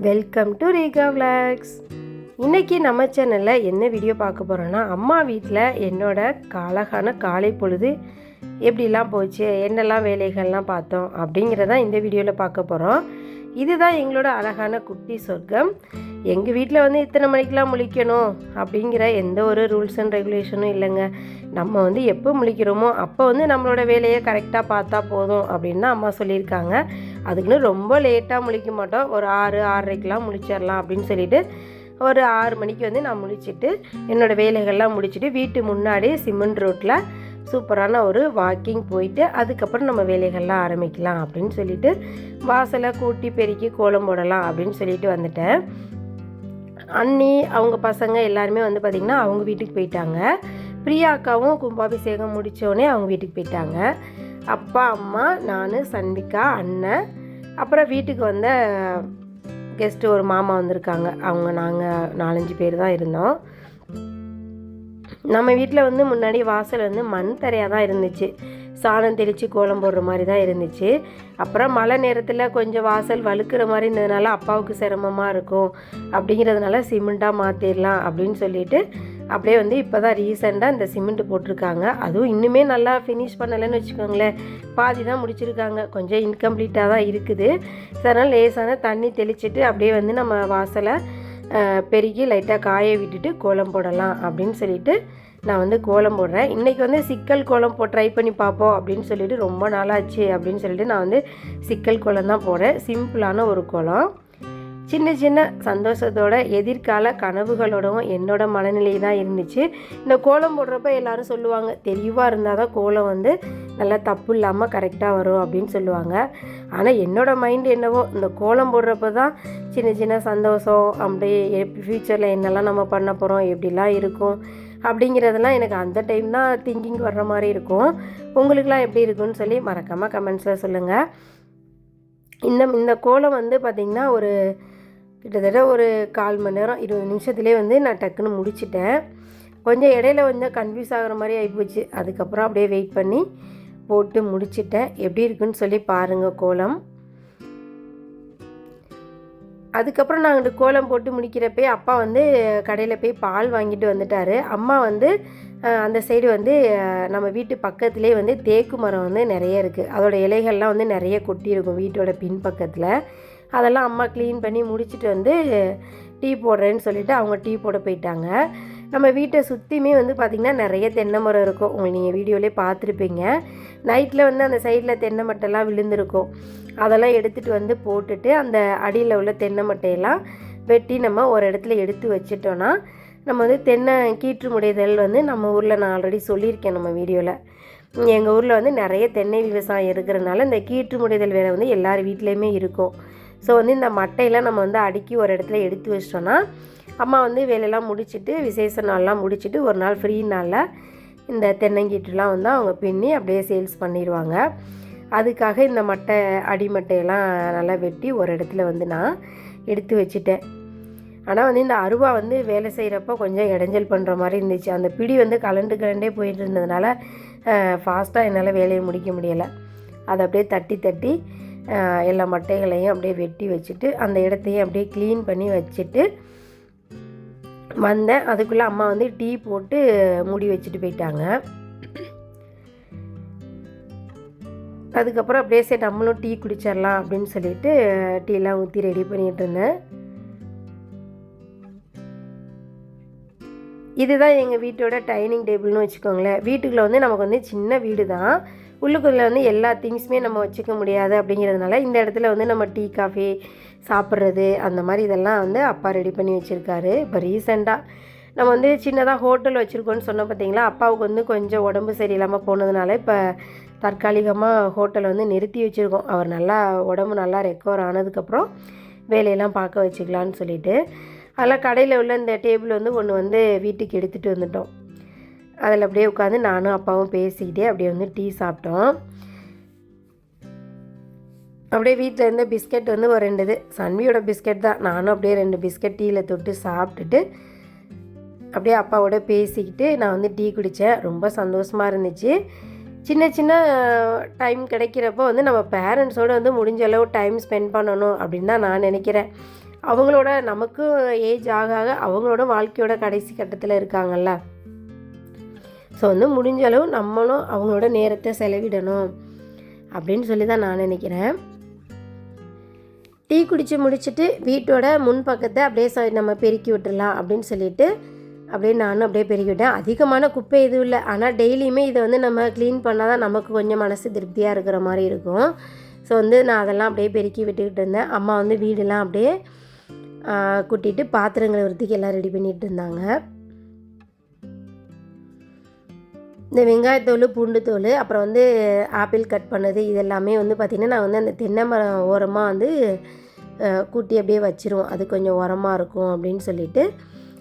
Welcome to Reeka vlogs இன்றைக்கி நம்ம சேனலில் என்ன வீடியோ பார்க்க போகிறோன்னா அம்மா வீட்டில் என்னோட அழகான காலை பொழுது எப்படிலாம் போச்சு என்னெல்லாம் வேலைகள்லாம் பார்த்தோம் அப்படிங்கிறதான் இந்த வீடியோவில் பார்க்க போகிறோம் இதுதான் எங்களோட அழகான குட்டி சொர்க்கம். எங்கள் வீட்டில் வந்து இத்தனை மணிக்கெலாம் முழிக்கணும் அப்படிங்கிற எந்த ஒரு ரூல்ஸ் அண்ட் ரெகுலேஷனும் இல்லைங்க. நம்ம வந்து எப்போ முழிக்கிறோமோ அப்போ வந்து நம்மளோட வேலையை கரெக்டாக பார்த்தா போதும் அப்படின்னு தான் அம்மா சொல்லியிருக்காங்க. அதுக்குன்னு ரொம்ப லேட்டாக முழிக்க மாட்டோம். ஒரு ஆறு ஆறரைக்கெலாம் முழிச்சிடலாம் அப்படின்னு சொல்லிட்டு ஒரு ஆறு மணிக்கு வந்து நான் முழிச்சிட்டு என்னோடய வேலைகள்லாம் முடிச்சுட்டு வீட்டு முன்னாடி சிமெண்ட் ரோட்டில் சூப்பரான ஒரு வாக்கிங் போயிட்டு அதுக்கப்புறம் நம்ம வேலைகள்லாம் ஆரம்பிக்கலாம் அப்படின்னு சொல்லிட்டு வாசலை கூட்டி பெருக்கி கோலம் போடலாம் அப்படின்னு சொல்லிட்டு வந்துட்டேன். அண்ணி அவங்க பசங்க எல்லாருமே வந்து பார்த்திங்கன்னா அவங்க வீட்டுக்கு போயிட்டாங்க. பிரியா அக்காவும் கும்பாபிஷேகம் முடித்தோடனே அவங்க வீட்டுக்கு போயிட்டாங்க. அப்பா அம்மா நான் சன்விகா அண்ணன். அப்புறம் வீட்டுக்கு வந்த கெஸ்ட்டு ஒரு மாமா வந்திருக்காங்க. அவங்க நாங்கள் நாலஞ்சு பேர் தான் இருந்தோம். நம்ம வீட்டில் வந்து முன்னாடி வாசல் வந்து மண் தரையாக தான் இருந்துச்சு. சாணம் தெளித்து கோலம் போடுற மாதிரி தான் இருந்துச்சு. அப்புறம் மழை நேரத்தில் கொஞ்சம் வாசல் வழுக்கிற மாதிரி இருந்ததுனால அப்பாவுக்கு சிரமமாக இருக்கும். அப்படிங்கிறதுனால சிமெண்ட்டாக மாற்றிடலாம் அப்படின்னு சொல்லிட்டு அப்படியே வந்து இப்போ தான் ரீசெண்டாக இந்த சிமெண்ட் போட்டிருக்காங்க. அதுவும் இன்னுமே நல்லா ஃபினிஷ் பண்ணலைன்னு வச்சுக்கோங்களேன். பாதி தான் முடிச்சிருக்காங்க. கொஞ்சம் இன்கம்ப்ளீட்டாக தான் இருக்குது. அதனால் லேசான தண்ணி தெளிச்சிட்டு அப்படியே வந்து நம்ம வாசலை பெருகி லைட்டாக காய விட்டுட்டு கோலம் போடலாம் அப்படின்னு சொல்லிட்டு நான் வந்து கோலம் போடுறேன். இன்றைக்கி வந்து சிக்கல் கோலம் போ ட்ரை பண்ணி பார்ப்போம் அப்படின்னு சொல்லிட்டு ரொம்ப நாளாச்சு அப்படின்னு சொல்லிட்டு நான் வந்து சிக்கல் கோலம் தான் போடுறேன். சிம்பிளான ஒரு கோலம். சின்ன சின்ன சந்தோஷத்தோட எதிர்கால கனவுகளோடவும் என்னோட மனநிலை தான் இருந்துச்சு. இந்த கோலம் போடுறப்ப எல்லாரும் சொல்லுவாங்க தெளிவாக இருந்தால் தான் கோலம் வந்து நல்லா தப்பு இல்லாமல் கரெக்டாக வரும் அப்படின்னு சொல்லுவாங்க. ஆனால் என்னோட மைண்ட் என்னவோ இந்த கோலம் போடுறப்ப தான் சின்ன சின்ன சந்தோஷம் அப்படியே ஃப்யூச்சரில் என்னெல்லாம் நம்ம பண்ண போகிறோம் எப்படிலாம் இருக்கும்? அப்படிங்கிறதெல்லாம் எனக்கு அந்த டைம் தான் திங்கிங் வர்ற மாதிரி இருக்கும். உங்களுக்குலாம் எப்படி இருக்குன்னு சொல்லி மறக்காமல் கமெண்ட்ஸில் சொல்லுங்கள் இந்த இந்த கோலம் வந்து பார்த்திங்கன்னா ஒரு கிட்டத்தட்ட ஒரு கால் மணி நேரம் இருபது நிமிஷத்துலேயே வந்து நான் டக்குன்னு முடிச்சிட்டேன். கொஞ்சம் இடையில கொஞ்சம் கன்ஃபியூஸ் ஆகிற மாதிரி ஆகிப்போச்சு அதுக்கப்புறம் அப்படியே வெயிட் பண்ணி போட்டு முடிச்சிட்டேன். எப்படி இருக்குன்னு சொல்லி பாருங்கள் கோலம். அதுக்கப்புறம் நாங்கள் கோலம் போட்டு முடிக்கிறப்பே அப்பா வந்து கடையில் போய் பால் வாங்கிட்டு வந்துட்டார். அம்மா வந்து அந்த சைடு வந்து நம்ம வீட்டு பக்கத்துலேயே வந்து தேக்கு மரம் வந்து நிறைய இருக்குது அதோட இலைகள்லாம் வந்து நிறைய கொட்டியிருக்கும் வீட்டோட பின்பக்கத்தில் அதெல்லாம் அம்மா க்ளீன் பண்ணி முடிச்சுட்டு வந்து டீ போடுறேன்னு சொல்லிவிட்டு அவங்க டீ போட போயிட்டாங்க. நம்ம வீட்டை சுற்றியுமே வந்து பார்த்திங்கன்னா நிறைய தென்னை மரம் இருக்கும். உங்களுக்கு நீங்கள் வீடியோலேயே பார்த்துருப்பீங்க. நைட்டில் வந்து அந்த சைடில் தென்னை மட்டைலாம் விழுந்திருக்கும். அதெல்லாம் எடுத்துகிட்டு வந்து போட்டுட்டு அந்த அடியில் உள்ள தென்னை மட்டையெல்லாம் வெட்டி நம்ம ஒரு இடத்துல எடுத்து வச்சிட்டோன்னா நம்ம வந்து தென்னை கீற்று முடைதல் வந்து நம்ம ஊரில் நான் ஆல்ரெடி சொல்லியிருக்கேன் நம்ம வீடியோவில் எங்கள் ஊரில் வந்து நிறைய தென்னை விவசாயம் இருக்கிறனால இந்த கீற்று முடைதல் வேலை வந்து எல்லார் வீட்லேயுமே இருக்கும். ஸோ வந்து இந்த மட்டையெல்லாம் நம்ம வந்து அடுக்கி ஒரு இடத்துல எடுத்து வச்சிட்டோன்னா அம்மா வந்து வேலையெல்லாம் முடிச்சுட்டு விசேஷ நாள்லாம் முடிச்சுட்டு ஒரு நாள் ஃப்ரீ நாளில் இந்த தென்னங்கீட்டுலாம் வந்து அவங்க பின்னி அப்படியே சேல்ஸ் பண்ணிடுவாங்க. அதுக்காக இந்த மட்டை அடிமட்டையெல்லாம் நல்லா வெட்டி ஒரு இடத்துல வந்து நான் எடுத்து வச்சுட்டேன். ஆனால் வந்து இந்த அருவா வந்து வேலை செய்கிறப்ப கொஞ்சம் இடைஞ்சல் பண்ணுற மாதிரி இருந்துச்சு. அந்த பிடி வந்து கலண்டு கலண்டே போயிட்டு இருந்ததுனால ஃபாஸ்ட்டாக என்னால் வேலையை முடிக்க முடியலை. அதை அப்படியே தட்டி தட்டி எல்லா மட்டைகளையும் அப்படியே வெட்டி வச்சுட்டு அந்த இடத்தையும் அப்படியே க்ளீன் பண்ணி வச்சுட்டு வந்தேன். அதுக்குள்ளே அம்மா வந்து டீ போட்டு மூடி வச்சுட்டு போயிட்டாங்க. அதுக்கப்புறம் அப்படியே சரி நம்மளும் டீ குடிச்சிடலாம் அப்படின்னு சொல்லிட்டு டீலாம் ஊற்றி ரெடி பண்ணிகிட்டு இருந்தேன். இதுதான் எங்கள் வீட்டோட டைனிங் டேபிள்னு வச்சுக்கோங்களேன். வீட்டுக்குள்ளே வந்து நமக்கு வந்து சின்ன வீடு தான் உள்ளுக்குள்ளே வந்து எல்லா திங்ஸுமே நம்ம வச்சுக்க முடியாது அப்படிங்கிறதுனால இந்த இடத்துல வந்து நம்ம டீ காஃபி சாப்பிட்றது அந்த மாதிரி இதெல்லாம் வந்து அப்பா ரெடி பண்ணி வச்சுருக்காரு. இப்போ ரீசெண்டாக நம்ம வந்து சின்னதாக ஹோட்டல் வச்சுருக்கோன்னு சொன்ன பார்த்தீங்களா அப்பாவுக்கு வந்து கொஞ்சம் உடம்பு சரியில்லாமல் போனதுனால இப்போ தற்காலிகமாக ஹோட்டலை வந்து நிறுத்தி வச்சுருக்கோம். அவர் நல்லா உடம்பு நல்லா ரெக்கவர் ஆனதுக்கப்புறம் வேலையெல்லாம் பார்க்க வச்சுக்கலான்னு சொல்லிட்டு. அதெல்லாம் கடையில் உள்ள இந்த டேபிள் வந்து ஒன்று வந்து வீட்டுக்கு எடுத்துகிட்டு வந்துட்டோம். அதில் அப்படியே உட்காந்து நானும் அப்பாவும் பேசிக்கிட்டே அப்படியே வந்து டீ சாப்பிட்டோம். அப்படியே வீட்டில் இருந்த பிஸ்கட் வந்து ஒரு ரெண்டு இது. சன்வியோட பிஸ்கட் தான். நானும் அப்படியே ரெண்டு பிஸ்கட் டீயில் தொட்டு சாப்பிட்டுட்டு அப்படியே அப்பாவோட பேசிக்கிட்டு நான் வந்து டீ குடித்தேன். ரொம்ப சந்தோஷமாக இருந்துச்சு. சின்ன சின்ன டைம் கிடைக்கிறப்போ வந்து நம்ம பேரண்ட்ஸோடு வந்து முடிஞ்ச அளவு டைம் ஸ்பெண்ட் பண்ணணும் அப்படின்னு தான் நான் நினைக்கிறேன். அவங்களோட நமக்கும் ஏஜ் ஆக ஆக அவங்களோட வாழ்க்கையோட கடைசி கட்டத்தில் இருக்காங்கல்ல. ஸோ வந்து முடிஞ்ச அளவு நம்மளும் அவங்களோட நேரத்தை செலவிடணும் அப்படின்னு சொல்லி தான் நான் நினைக்கிறேன். டீ குடித்து முடிச்சுட்டு வீட்டோட முன் பக்கத்தை அப்படியே ச- நம்ம பெருக்கி விட்டுடலாம் அப்படின்னு சொல்லிட்டு அப்படியே நானும் அப்படியே பெருக்கி விட்டேன். அதிகமான குப்பை எதுவும் இல்லை. ஆனால் டெய்லியுமே இதை வந்து நம்ம க்ளீன் பண்ணால் தான் நமக்கு கொஞ்சம் மனசு திருப்தியாக இருக்கிற மாதிரி இருக்கும். ஸோ வந்து நான் அதெல்லாம் அப்படியே பெருக்கி விட்டுக்கிட்டு இருந்தேன். அம்மா வந்து வீடெல்லாம் அப்படியே கூட்டிகிட்டு பாத்திரங்களை வர்றதுக்கு எல்லாம் ரெடி பண்ணிகிட்டு இருந்தாங்க. இந்த வெங்காயத்தோல் பூண்டு தோல் அப்புறம் வந்து ஆப்பிள் கட் பண்ணது இதெல்லாமே வந்து பார்த்திங்கன்னா நான் வந்து அந்த தென்னை மரம் ஓரமாக வந்து கூட்டி அப்படியே வச்சிருவோம். அது கொஞ்சம் உரமாக இருக்கும் அப்படின்னு சொல்லிட்டு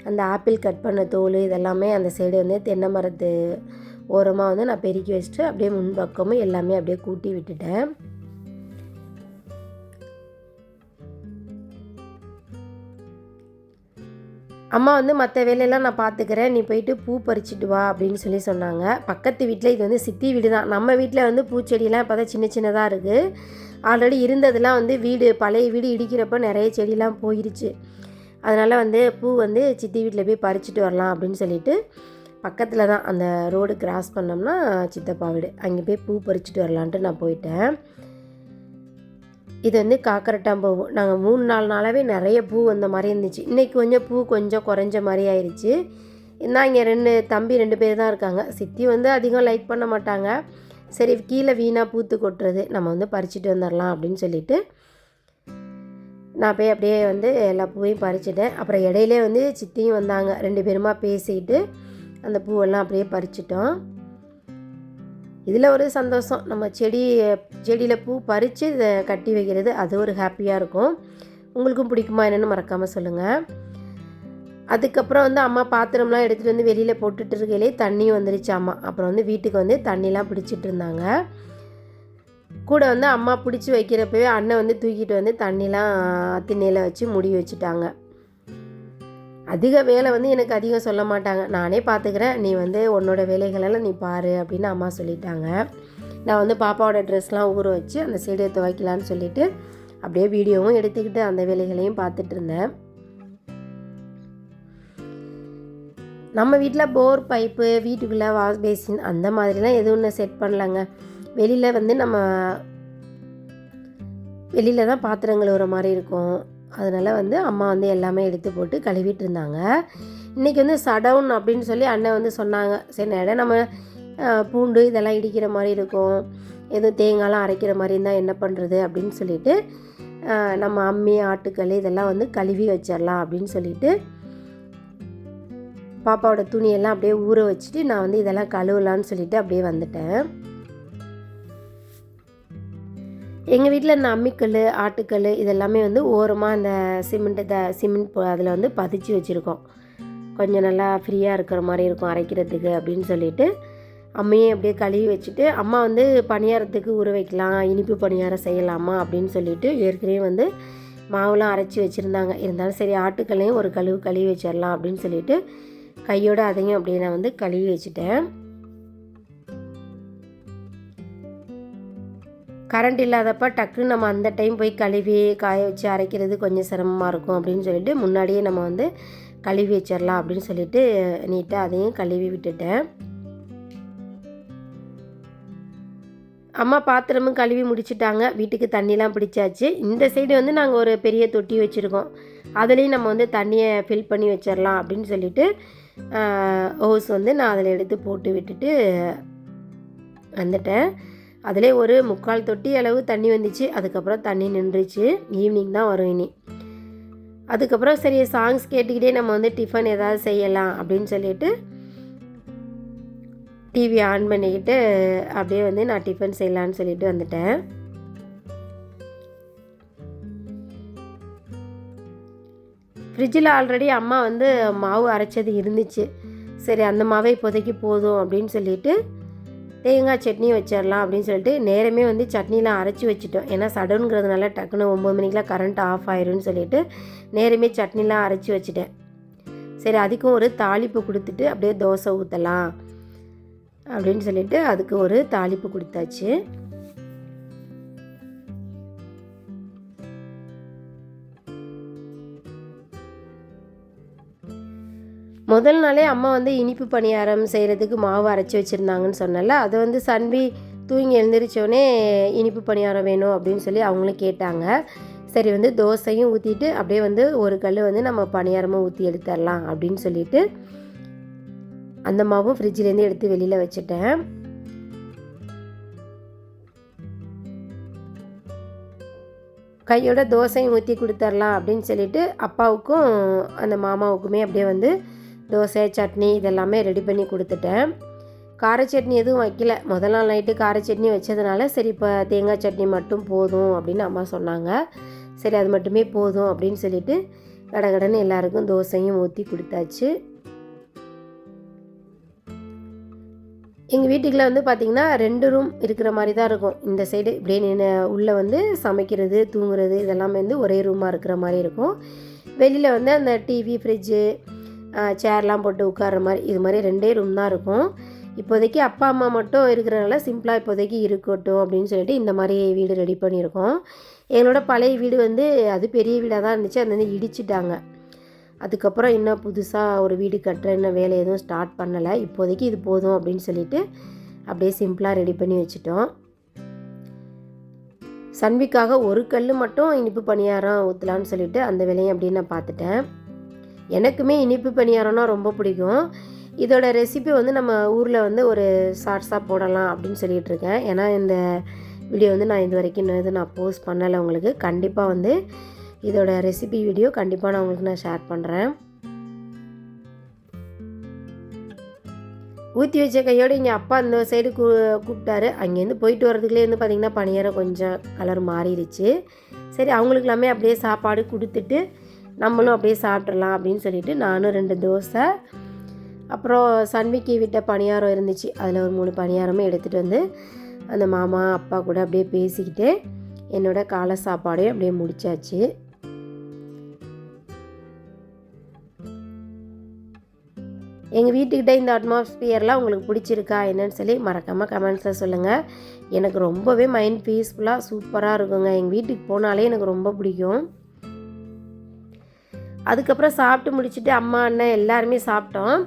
அந்த ஆப்பிள் கட் பண்ண தோல் இதெல்லாமே அந்த சைடு வந்து தென்னை மரத்து ஓரமாக வந்து நான் பெருக்கி வச்சுட்டு அப்படியே முன்பக்கமும் எல்லாமே அப்படியே கூட்டி விட்டுட்டேன். அம்மா வந்து மற்ற வேலையெல்லாம் நான் பார்த்துக்கிறேன் நீ போயிட்டு பூ பறிச்சிட்டு வா அப்படின்னு சொல்லி சொன்னாங்க. பக்கத்து வீட்டில் இது வந்து சித்தி வீடு தான். நம்ம வீட்டில் வந்து பூச்செடியெலாம் இப்போ தான் சின்ன சின்னதாக இருக்குது ஆல்ரெடி இருந்ததெல்லாம் வந்து வீடு பழைய வீடு இடிக்கிறப்ப நிறைய செடியெலாம் போயிருச்சு. அதனால் வந்து பூ வந்து சித்தி வீட்டில் போய் பறிச்சிட்டு வரலாம் அப்படின்னு சொல்லிட்டு பக்கத்தில் தான் அந்த ரோடு கிராஸ் பண்ணோம்னா சித்தப்பா வீடு. அங்கே போய் பூ பறிச்சிட்டு வரலான்ட்டு நான் போயிட்டேன். இது வந்து காக்கரட்டாம்பூ நாங்கள் மூணு நாலு நாளாகவே நிறைய பூ வந்த மாதிரி இருந்துச்சு. இன்றைக்கி கொஞ்சம் பூ கொஞ்சம் குறைஞ்ச மாதிரி ஆயிடுச்சு நான் இங்கே ரெண்டு தம்பி ரெண்டு பேர் தான் இருக்காங்க. சித்தி வந்து அதிகம் லைக் பண்ண மாட்டாங்க. சரி கீழே வீணாக பூத்து கொட்டுறது. நம்ம வந்து பறிச்சுட்டு வந்துடலாம் அப்படின்னு சொல்லிட்டு நான் போய் அப்படியே வந்து எல்லா பூவையும் பறிச்சிட்டேன். அப்புறம் இடையிலே வந்து சித்தியும் வந்தாங்க. ரெண்டு பேருமா பேசிட்டு அந்த பூவெல்லாம் அப்படியே பறிச்சிட்டோம். இதில் ஒரு சந்தோஷம். நம்ம செடி செடியில் பூ பறித்து இதை கட்டி வைக்கிறது அது ஒரு ஹாப்பியாக இருக்கும். உங்களுக்கும் பிடிக்குமா என்னென்னு மறக்காமல் சொல்லுங்கள் அதுக்கப்புறம் வந்து அம்மா பாத்திரம்லாம் எடுத்துகிட்டு வந்து வெளியில் போட்டுட்டு இருக்கையிலே தண்ணியும் வந்துருச்சு அம்மா அப்புறம் வந்து வீட்டுக்கு வந்து தண்ணிலாம் பிடிச்சிட்டு இருந்தாங்க. கூட வந்து அம்மா பிடிச்சி வைக்கிறப்பவே அண்ணன் வந்து தூக்கிட்டு வந்து தண்ணிலாம் திண்ணையில் வச்சு முடி வச்சுட்டாங்க. அதிக வேலை வந்து எனக்கு அதிகம் சொல்ல மாட்டாங்க. நானே பார்த்துக்கிறேன் நீ வந்து உன்னோட வேலைகளெல்லாம் நீ பாரு அப்படின்னு அம்மா சொல்லிட்டாங்க. நான் வந்து பாப்பாவோட ட்ரெஸ்லாம் ஊற வச்சு அந்த சைடு துவைக்கலான்னு சொல்லிட்டு அப்படியே வீடியோவும் எடுத்துக்கிட்டு அந்த வேலைகளையும் பார்த்துட்டு இருந்தேன். நம்ம வீட்டில் போர் பைப்பு வீட்டுக்குள்ளே வாஷ் பேசின் அந்த மாதிரிலாம் எதுவும் ஒன்று செட் பண்ணலாங்க. வெளியில் வந்து நம்ம வெளியில் தான் பாத்திரங்கள் கழுவுற மாதிரி இருக்கும். அதனால் வந்து அம்மா வந்து எல்லாமே எடுத்து போட்டு கழுவிட்டு இருந்தாங்க இன்றைக்கி வந்து சடவுன் அப்படின்னு சொல்லி அண்ணன் வந்து சொன்னாங்க. சரி இடம் நம்ம பூண்டு இதெல்லாம் இடிக்கிற மாதிரி இருக்கும். எதுவும் தேங்காய்லாம் அரைக்கிற மாதிரி இருந்தால் என்ன பண்ணுறது அப்படின்னு சொல்லிட்டு நம்ம அம்மி ஆட்டுக்கல் இதெல்லாம் வந்து கழுவி வச்சிடலாம் அப்படின்னு சொல்லிட்டு பாப்பாவோட துணியெல்லாம் அப்படியே ஊற வச்சுட்டு நான் வந்து இதெல்லாம் கழுவலான்னு சொல்லிட்டு அப்படியே வந்துட்டேன். எங்கள் வீட்டில் இந்த அம்மிக்கல் ஆட்டுக்கல் இதெல்லாமே வந்து ஓரமாக அந்த சிமெண்ட் த சிமெண்ட் அதில் வந்து பதிச்சு வச்சுருக்கோம். கொஞ்சம் நல்லா ஃப்ரீயாக இருக்கிற மாதிரி இருக்கும் அரைக்கிறதுக்கு அப்படின்னு சொல்லிட்டு அம்மையே அப்படியே கழுவி வச்சுட்டு அம்மா வந்து பணியாரத்துக்கு ஊற வைக்கலாம் இனிப்பு பணியாரம் செய்யலாமா அப்படின்னு சொல்லிட்டு ஏற்கனவே வந்து மாவுலாம் அரைச்சி வச்சுருந்தாங்க. இருந்தாலும் சரி ஆட்டுக்கல்லையும் ஒரு கழுவு கழுவி வச்சிடலாம் அப்படின்னு சொல்லிட்டு கையோடு அதையும் அப்படியே நான் வந்து கழுவி வச்சுட்டேன். கரண்ட் இல்லாதப்ப டக்குன்னு நம்ம அந்த டைம் போய் கழுவி காய வச்சு அரைக்கிறது கொஞ்சம் சிரமமாக இருக்கும் அப்படின்னு சொல்லிட்டு முன்னாடியே நம்ம வந்து கழுவி வச்சிடலாம் அப்படின்னு சொல்லிட்டு நீட்டாக அதையும் கழுவி விட்டுட்டேன். அம்மா பாத்திரமும் கழுவி முடிச்சிட்டாங்க. வீட்டுக்கு தண்ணிலாம் பிடிச்சாச்சு. இந்த சைடு வந்து நாங்கள் ஒரு பெரிய தொட்டி வச்சுருக்கோம். அதுலேயும் நம்ம வந்து தண்ணியை ஃபில் பண்ணி வச்சிடலாம் அப்படின்னு சொல்லிட்டு ஹோஸ் வந்து நான் அதில் எடுத்து போட்டு விட்டுட்டு வந்துட்டேன். அதிலே ஒரு முக்கால் தொட்டி அளவு தண்ணி வந்துச்சு. அதுக்கப்புறம் தண்ணி நின்றுச்சு. ஈவினிங் தான் வரும் இனி. அதுக்கப்புறம் சரி சாங்ஸ் கேட்டுக்கிட்டே நம்ம வந்து டிஃபன் ஏதாவது செய்யலாம் அப்படின்னு சொல்லிட்டு டிவி ஆன் பண்ணிக்கிட்டு அப்படியே வந்து நான் டிஃபன் செய்யலான்னு சொல்லிட்டு வந்துட்டேன். ஃப்ரிட்ஜில் ஆல்ரெடி அம்மா வந்து மாவு அரைச்சது இருந்துச்சு. சரி அந்த மாவே இப்போதைக்கு போதும் அப்படின்னு சொல்லிட்டு தேங்காய் சட்னி வச்சிடலாம் அப்படின்னு சொல்லிட்டு நேரமே வந்து சட்னிலாம் அரைச்சி வச்சுட்டோம். ஏன்னா சடனுங்கிறதுனால டக்குன்னு ஒம்பது மணிக்கெலாம் கரண்ட் ஆஃப் ஆயிரும்னு சொல்லிட்டு நேரமே சட்னிலாம் அரைச்சி வச்சுட்டேன். சரி அதுக்கும் ஒரு தாளிப்பு கொடுத்துட்டு அப்படியே தோசை ஊற்றலாம் அப்படின்னு சொல்லிட்டு அதுக்கு ஒரு தாளிப்பு கொடுத்தாச்சு. முதல் நாளே அம்மா வந்து இனிப்பு பணியாரம் செய்கிறதுக்கு மாவு அரைச்சி வச்சுருந்தாங்கன்னு சொன்னல அதை வந்து சன்பி தூங்கி எழுந்திரிச்சோடனே இனிப்பு பணியாரம் வேணும் அப்படின்னு சொல்லி அவங்களும் கேட்டாங்க. சரி வந்து தோசையும் ஊற்றிட்டு அப்படியே வந்து ஒரு கல் வந்து நம்ம பணியாரமும் ஊற்றி எடுத்துடலாம் அப்படின்னு சொல்லிட்டு அந்த மாவும் ஃப்ரிட்ஜிலேருந்து எடுத்து வெளியில் வச்சுட்டேன். கையோட தோசையும் ஊற்றி கொடுத்துர்லாம் அப்படின்னு சொல்லிட்டு அப்பாவுக்கும் அந்த மாமாவுக்குமே அப்படியே வந்து தோசை சட்னி இதெல்லாமே ரெடி பண்ணி கொடுத்துட்டேன். கார சட்னி எதுவும் வைக்கல. முதல் நாள் நைட்டு கார சட்னி வச்சதுனால சரி இப்போ தேங்காய் சட்னி மட்டும் போதும் அப்படின்னு அம்மா சொன்னாங்க. சரி அது மட்டுமே போதும் அப்படின்னு சொல்லிட்டு கடகடன்னு எல்லாருக்கும் தோசையும் ஊற்றி கொடுத்தாச்சு. எங்கள் வீட்டுக்குள்ள வந்து பார்த்திங்கன்னா ரெண்டு ரூம் இருக்கிற மாதிரி தான் இருக்கும். இந்த சைடு இப்படியே நின்று உள்ளே வந்து சமைக்கிறது தூங்குறது இதெல்லாமே வந்து ஒரே ரூமாக இருக்கிற மாதிரி இருக்கும். வெளியில் வந்து அந்த டிவி ஃப்ரிட்ஜு சேர்லாம் போட்டு உட்கார்ற மாதிரி இது மாதிரி ரெண்டே ரூம் தான் இருக்கும். இப்போதைக்கு அப்பா அம்மா மட்டும் இருக்கிறனால சிம்பிளாக இப்போதைக்கு இருக்கட்டும் அப்படின்னு சொல்லிட்டு இந்த மாதிரி வீடு ரெடி பண்ணியிருக்கோம். எங்களோட பழைய வீடு வந்து அது பெரிய வீடாக தான் இருந்துச்சு. அது வந்து இடிச்சிட்டாங்க. அதுக்கப்புறம் இன்னும் புதுசாக ஒரு வீடு கட்டுற இன்னும் வேலை எதுவும் ஸ்டார்ட் பண்ணலை. இப்போதைக்கு இது போதும் அப்படின்னு சொல்லிட்டு அப்படியே சிம்பிளாக ரெடி பண்ணி வச்சுட்டோம். சன்விக்காக ஒரு கல் மட்டும் இனிப்பு பணியாரம் ஊற்றலான்னு சொல்லிட்டு அந்த வேலையை அப்படியே நான் பார்த்துட்டேன். எனக்குமே இனிப்பு பணியாரம்னா ரொம்ப பிடிக்கும். இதோட ரெசிபி வந்து நம்ம ஊரில் வந்து ஒரு ஷார்ட்ஸாக போடலாம் அப்படின்னு சொல்லிகிட்டு இருக்கேன். ஏன்னா இந்த வீடியோ வந்து நான் இது வரைக்கும் இன்னும் எதுவும் நான் போஸ்ட் பண்ணலை உங்களுக்கு. கண்டிப்பாக வந்து இதோட ரெசிபி வீடியோ கண்டிப்பாக நான் உங்களுக்கு நான் ஷேர் பண்ணுறேன் ஊற்றி வச்ச கையோடு இங்கே அப்பா அந்த சைடு கூ கூப்பிட்டாரு. அங்கேருந்து போயிட்டு வரதுக்குள்ளே வந்து பார்த்திங்கன்னா பணியாரம் கொஞ்சம் கலர் மாறிடுச்சு. சரி அவங்களுக்கெல்லாமே அப்படியே சாப்பாடு கொடுத்துட்டு நம்மளும் அப்படியே சாப்பிட்றலாம் அப்படின்னு சொல்லிட்டு நானும் ரெண்டு தோசை அப்புறம் சன்விக்கு விட்ட பணியாரம் இருந்துச்சு. அதில் ஒரு மூணு பணியாரமே எடுத்துகிட்டு வந்து அந்த மாமா அப்பா கூட அப்படியே பேசிக்கிட்டு என்னோட காலை சாப்பாடையும் அப்படியே முடிச்சாச்சு. எங்கள் வீட்டுக்கிட்ட இந்த அட்மாஸ்பியர்லாம் உங்களுக்கு பிடிச்சிருக்கா என்னன்னு சொல்லி மறக்காமல் கமெண்ட்ஸில் சொல்லுங்கள் எனக்கு ரொம்பவே மைண்ட் பீஸ்ஃபுல்லாக சூப்பராக இருக்குங்க. எங்கள் வீட்டுக்கு போனாலே எனக்கு ரொம்ப பிடிக்கும். அதுக்கப்புறம் சாப்பிட்டு முடிச்சுட்டு அம்மா அண்ணன் எல்லாருமே சாப்பிட்டோம்.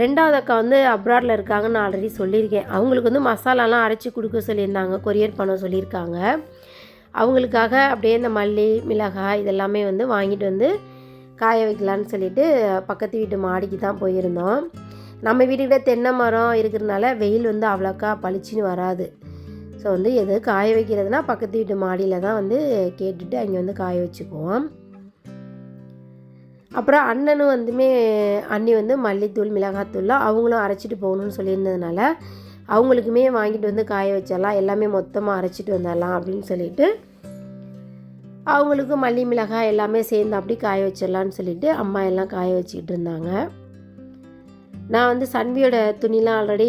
ரெண்டாவது அக்கா வந்து அப்ராடில் இருக்காங்கன்னு நான் ஆல்ரெடி சொல்லியிருக்கேன். அவங்களுக்கு வந்து மசாலாலாம் அரைச்சி கொடுக்க சொல்லியிருந்தாங்க. கொரியர் பண்ண சொல்லியிருக்காங்க. அவங்களுக்காக அப்படியே இந்த மல்லி மிளகாய் இதெல்லாமே வந்து வாங்கிட்டு வந்து காய வைக்கலான்னு சொல்லிட்டு பக்கத்து வீட்டு மாடிக்கு தான் போயிருந்தோம். நம்ம வீட்டுக்கிட்ட தென்னை மரம் இருக்கிறதுனால வெயில் வந்து அவ்வளோக்கா பளிச்சுன்னு வராது. ஸோ வந்து எது காய வைக்கிறதுனா பக்கத்து வீட்டு மாடியில் தான் வந்து கேட்டுட்டு அங்கே வந்து காய வச்சுக்குவோம். அப்புறம் அண்ணனும் வந்துமே அண்ணி வந்து மல்லித்தூள் மிளகாத்தூள்லாம் அவங்களும் அரைச்சிட்டு போகணும்னு சொல்லியிருந்ததுனால அவங்களுக்குமே வாங்கிட்டு வந்து காய வச்சிடலாம் எல்லாமே மொத்தமாக அரைச்சிட்டு வந்துடலாம் அப்படின்னு சொல்லிட்டு அவங்களுக்கும் மல்லி மிளகாய் எல்லாமே சேர்ந்து அப்படி காய வச்சிடலான்னு சொல்லிட்டு அம்மா எல்லாம் காய வச்சுக்கிட்டு இருந்தாங்க. நான் வந்து சன்வியோட துணிலாம் ஆல்ரெடி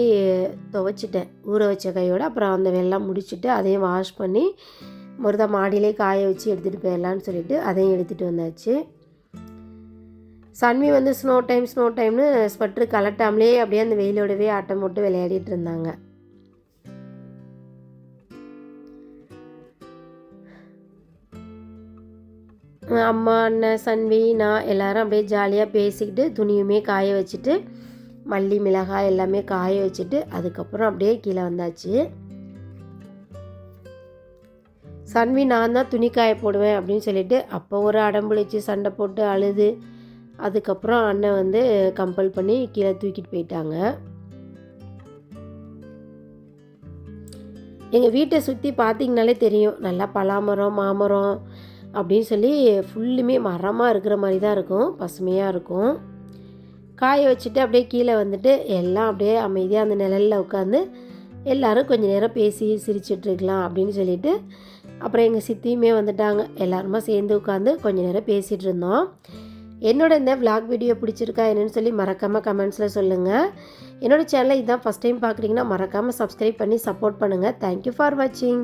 துவைச்சிட்டேன் ஊற வச்ச கையோட அப்புறம் அந்த வெள்ளம் முடிச்சுட்டு அதையும் வாஷ் பண்ணி மருதா மாடியிலே காய வச்சு எடுத்துகிட்டு போயிடலான்னு சொல்லிட்டு அதையும் எடுத்துகிட்டு வந்தாச்சு. சன்வி வந்து ஸ்னோ டைம் ஸ்னோ டைம்னு ஸ்வெட்ரு கலட்டாமலே அப்படியே அந்த வெயிலோடவே ஆட்டம் போட்டு விளையாடிட்டு இருந்தாங்க. அம்மா அண்ணன் சன்வி நான் எல்லாரும் அப்படியே ஜாலியாக பேசிக்கிட்டு துணியுமே காய வச்சுட்டு மல்லி மிளகாய் எல்லாமே காய வச்சுட்டு அதுக்கப்புறம் அப்படியே கீழே வந்தாச்சு. சன்வி நான் தான் துணி காய போடுவேன் அப்படின்னு சொல்லிட்டு அப்போ ஒரு அடம்புளிச்சு சண்டை போட்டு அழுது. அதுக்கப்புறம் அண்ணன் வந்து கம்பல் பண்ணி கீழே தூக்கிட்டு போயிட்டாங்க. எங்கள் வீட்டை சுற்றி பார்த்தீங்கனாலே தெரியும் நல்லா பலாமரம் மாமரம் அப்படின்னு சொல்லி ஃபுல்லுமே மரமாக இருக்கிற மாதிரி தான் இருக்கும் பசுமையாக இருக்கும். காய வச்சுட்டு அப்படியே கீழே வந்துட்டு எல்லாம் அப்படியே அமைதியாக அந்த நிழலில் உட்காந்து எல்லோரும் கொஞ்சம் நேரம் பேசி சிரிச்சிட்ருக்கலாம் அப்படின்னு சொல்லிட்டு அப்புறம் எங்கள் சித்தியுமே வந்துட்டாங்க. எல்லாருமா சேர்ந்து உட்காந்து கொஞ்சம் நேரம் பேசிகிட்டு இருந்தோம். என்னோட இந்த விளாக் வீடியோ பிடிச்சிருக்கா என்னென்னு சொல்லி மறக்காமல் கமெண்ட்ஸில் சொல்லுங்கள் என்னோட சேனலை இதான் ஃபஸ்ட் டைம் பார்க்குறீங்கன்னா மறக்காமல் சப்ஸ்கிரைப் பண்ணி சப்போர்ட் பண்ணுங்கள் தேங்க்யூ ஃபார் வாட்சிங்